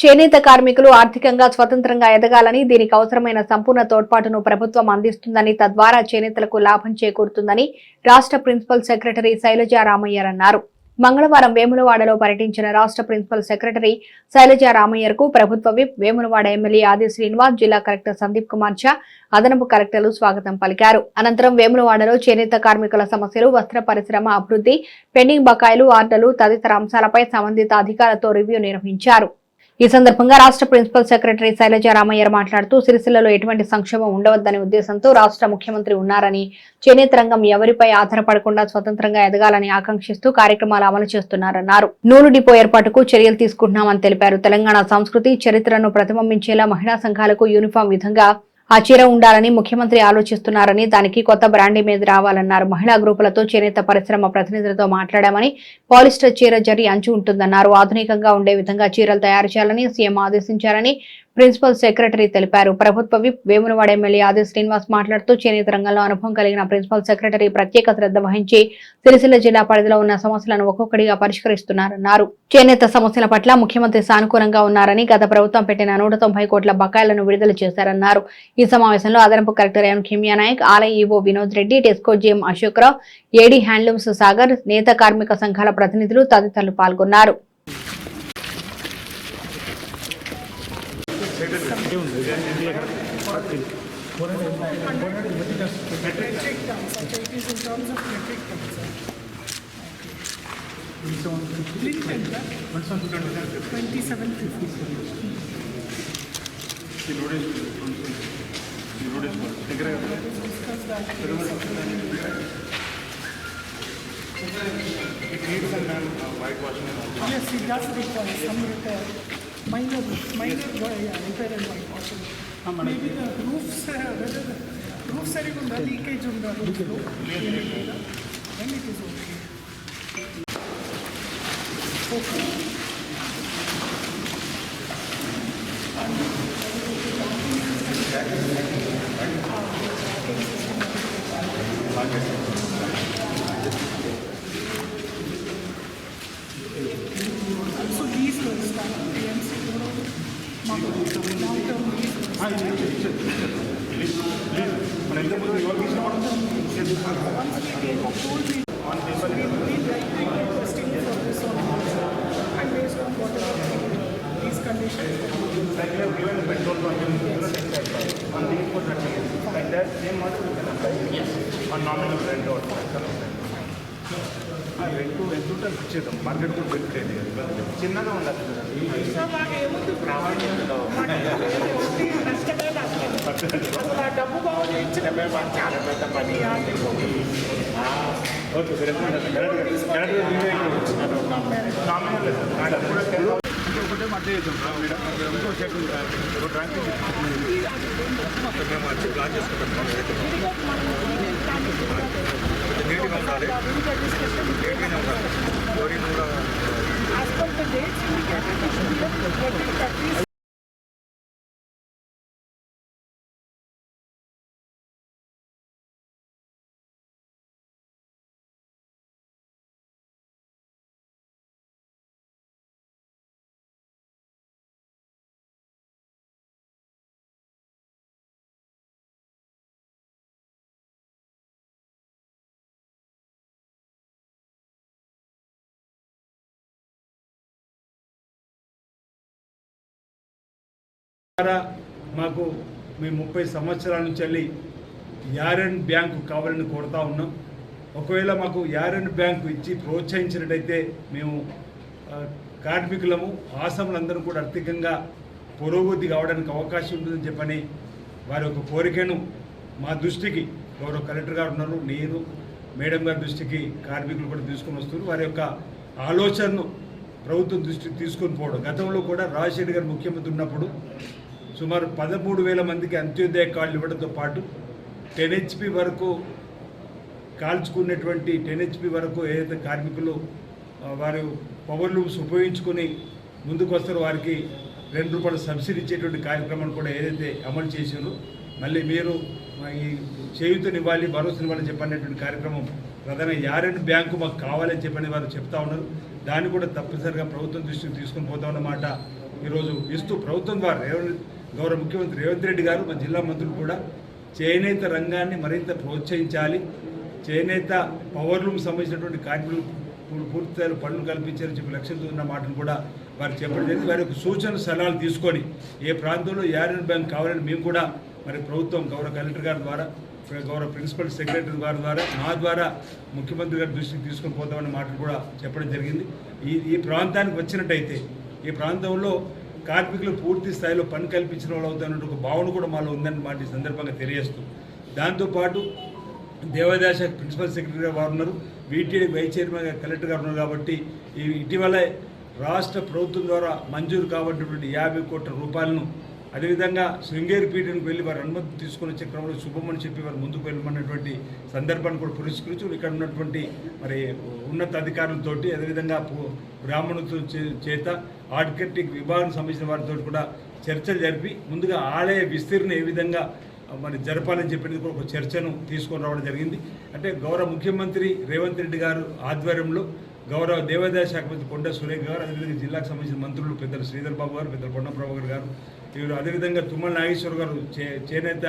చేనేత కార్మికులు ఆర్థికంగా స్వతంత్రంగా ఎదగాలని దీనికి అవసరమైన సంపూర్ణ తోడ్పాటును ప్రభుత్వం అందిస్తుందని తద్వారా చేనేతలకు లాభం చేకూరుతుందని రాష్ట్ర ప్రిన్సిపల్ సెక్రటరీ శైలజా రామయ్యర్ అన్నారు మంగళవారం వేములవాడలో పర్యటించిన రాష్ట్ర ప్రిన్సిపల్ సెక్రటరీ శైలజా రామయ్యర్కు ప్రభుత్వ విప్ వేములవాడ ఎమ్మెల్యే ఆది శ్రీనివాస్ జిల్లా కలెక్టర్ సందీప్ కుమార్ ఝా అదనపు కలెక్టర్లు స్వాగతం పలికారు. అనంతరం వేములవాడలో చేనేత కార్మికుల సమస్యలు వస్త్ర పరిశ్రమ అభివృద్ధి పెండింగ్ బకాయిలు ఆర్డర్లు తదితర అంశాలపై సంబంధిత అధికారులతో రివ్యూ నిర్వహించారు. ఈ సందర్భంగా రాష్ట్ర ప్రిన్సిపల్ సెక్రటరీ శైలజ రామయ్య మాట్లాడుతూ సిరిసిల్లలో ఎటువంటి సంక్షేమం ఉండవద్దనే ఉద్దేశంతో రాష్ట్ర ముఖ్యమంత్రి ఉన్నారని చేనేత రంగం ఎవరిపై ఆధారపడకుండా స్వతంత్రంగా ఎదగాలని ఆకాంక్షిస్తూ కార్యక్రమాలు అమలు చేస్తున్నారన్నారు. నూలు డిపో ఏర్పాటుకు చర్యలు తీసుకుంటున్నామని తెలిపారు. తెలంగాణ సంస్కృతి చరిత్రను ప్రతిబింబించేలా మహిళా సంఘాలకు యూనిఫామ్ విధంగా ఆ చీర ఉండాలని ముఖ్యమంత్రి ఆలోచిస్తున్నారని దానికి కొత్త బ్రాండ్ మీద రావాలన్నారు. మహిళా గ్రూపులతో చేనేత పరిశ్రమ ప్రతినిధులతో మాట్లాడామని పాలిస్టర్ చీర జరి అంచు ఉంటుందన్నారు. ఆధునికంగా ఉండే విధంగా చీరలు తయారు చేయాలని సీఎం ఆదేశించారని ప్రిన్సిపల్ సెక్రటరీ తెలిపారు. ప్రభుత్వ విప్ వేములవాడ ఎమ్మెల్యే ఆది శ్రీనివాస్ మాట్లాడుతూ చేనేత రంగంలో అనుభవం కలిగిన ప్రిన్సిపల్ సెక్రటరీ ప్రత్యేక శ్రద్ధ వహించి సిరిసిల్ల జిల్లా పరిధిలో ఉన్న సమస్యలను ఒక్కొక్కటిగా పరిష్కరిస్తున్నారన్నారు. చేనేత సమస్యల పట్ల ముఖ్యమంత్రి సానుకూలంగా ఉన్నారని గత ప్రభుత్వం పెట్టిన నూట తొంభై కోట్ల బకాయిలను విడుదల చేశారన్నారు. ఈ సమావేశంలో అదనపు కలెక్టర్ ఎం కిమియా నాయక్ ఆలయ EO Vinod Reddy TESCO GM Ashokrao AD handlooms Sagar నేత కార్మిక సంఘాల ప్రతినిధులు తదితరులు పాల్గొన్నారు. ఇదే ఉంది ట్వంటీ సెవెన్ ఫిఫ్టీ దగ్గర It needs a white washing. Yes, it does require some repair. minor, minor repair and white washing. Maybe the roofs, uh, whether the roofs are even the leakage on the roof, then it is okay. Okay. On nominal rent or ఆ rent ఎంత ఉంటే ఇచ్చేద్దాం market కూడా పెరిగిపోయింది చిన్నగా ఉండాలి అసలు ఆ డబ్బు బాగా ఇచ్చిన చాలా పెద్ద పని ఓకే సార్ ఒకటే మధ్య చేద్దాం ఇంకో ఒక మేము వచ్చి ప్లాన్ చేసుకుంటాం నీట్గా ఉండాలి నీట్గానే ఉండాలి ఫ్లోరింగ్ కూడా ద్వారా మాకు మేము ముప్పై సంవత్సరాల నుంచి వెళ్ళి యారెన్ బ్యాంకు కావాలని కోరుతా ఉన్నాం. ఒకవేళ మాకు యారెన్ బ్యాంకు ఇచ్చి ప్రోత్సహించినట్టయితే మేము కార్మికులము ఆసములందరూ కూడా ఆర్థికంగా పురోగతి కావడానికి అవకాశం ఉంటుందని చెప్పని వారి యొక్క కోరికను మా దృష్టికి గౌరవ కలెక్టర్ గారు ఉన్నారు నేను మేడం గారి దృష్టికి కార్మికులు కూడా తీసుకొని వస్తున్నారు. వారి యొక్క ఆలోచనను ప్రభుత్వం దృష్టికి తీసుకొని పోవడం. గతంలో కూడా రాజశేఖర్ గారు ముఖ్యమంత్రి ఉన్నప్పుడు సుమారు పదమూడు వేల మందికి అంత్యోదయ కార్డులు ఇవ్వడంతో పాటు టెన్ హెచ్పి వరకు కాల్చుకున్నటువంటి టెన్ హెచ్పి వరకు ఏదైతే కార్మికులు వారు పవర్ లూమ్స్ ఉపయోగించుకొని ముందుకు వస్తారో వారికి రెండు రూపాయల సబ్సిడీ ఇచ్చేటువంటి కార్యక్రమాన్ని కూడా ఏదైతే అమలు చేసిందో మళ్ళీ మీరు ఈ చేయూతనివ్వాలి భరోసానివ్వాలని చెప్పనేటువంటి కార్యక్రమం ప్రధాన యారెన్ బ్యాంకు మాకు కావాలని చెప్పని వారు చెప్తా ఉన్నారు. దాన్ని కూడా తప్పనిసరిగా ప్రభుత్వం దృష్టికి తీసుకొని పోతా ఉన్నమాట ఈరోజు ఇస్తూ ప్రభుత్వం ద్వారా గౌరవ ముఖ్యమంత్రి రేవంత్ రెడ్డి గారు మా జిల్లా మంత్రులు కూడా చేనేత రంగాన్ని మరింత ప్రోత్సహించాలి. చేనేత పవర్లూమ్ సంబంధించినటువంటి కార్మికులు పూ- పూర్తి పనులు కల్పించారని చెప్పి లక్ష్యంతో ఉన్న మాటను కూడా వారు చెప్పడం జరిగింది. వారి యొక్క సూచన సలహాలు తీసుకొని ఏ ప్రాంతంలో యారన్ బ్యాంక్ కావాలని మేము కూడా మరి ప్రభుత్వం గౌరవ కలెక్టర్ గారి ద్వారా గౌరవ ప్రిన్సిపల్ సెక్రటరీ గారి ద్వారా మా ద్వారా ముఖ్యమంత్రి గారి దృష్టికి తీసుకొని పోతామన్న మాటలు కూడా చెప్పడం జరిగింది. ఈ ఈ ప్రాంతానికి వచ్చినట్టయితే ఈ ప్రాంతంలో కార్మికులు పూర్తి స్థాయిలో పని కల్పించిన వాళ్ళు అవుతారన్న ఒక భావన కూడా మాలో ఉందని మాట ఈ సందర్భంగా తెలియజేస్తూ. దాంతోపాటు దేవాదాయ శాఖ ప్రిన్సిపల్ సెక్రటరీ వారు ఉన్నారు. వీటీడీ వైస్ చైర్మన్ కలెక్టర్ గారు ఉన్నారు కాబట్టి ఇటీవల ఇటీవలే రాష్ట్ర ప్రభుత్వం ద్వారా మంజూరు కాబట్టినటువంటి యాభై కోట్ల రూపాయలను అదేవిధంగా శృంగేరి పీఠానికి వెళ్ళి వారు అనుమతి తీసుకుని వచ్చే క్రమంలో శుభమని చెప్పి వారు ముందుకు వెళ్ళమన్నటువంటి సందర్భాన్ని కూడా పురస్కరించి ఇక్కడ ఉన్నటువంటి మరి ఉన్నత అధికారులతోటి అదేవిధంగా బ్రాహ్మణులతో చే- చేత ఆర్కిటెక్ట్ విభాగం సంబంధించిన వారితో కూడా చర్చలు జరిపి ముందుగా ఆలయ విస్తీర్ణ ఏ విధంగా మరి జరపాలని చెప్పినది కూడా ఒక చర్చను తీసుకొని రావడం జరిగింది. అంటే గౌరవ ముఖ్యమంత్రి రేవంత్ రెడ్డి గారు ఆధ్వర్యంలో గౌరవ దేవాదాయ శాఖ మంత్రి కొండ సురేఖ గారు అదేవిధంగా జిల్లాకు సంబంధించిన మంత్రులు పెద్దలు శ్రీధర్ బాబు గారు పెద్దలు కొండప్రభాకర్ గారు అదేవిధంగా తుమ్మల నాగేశ్వర గారు చే చేనేత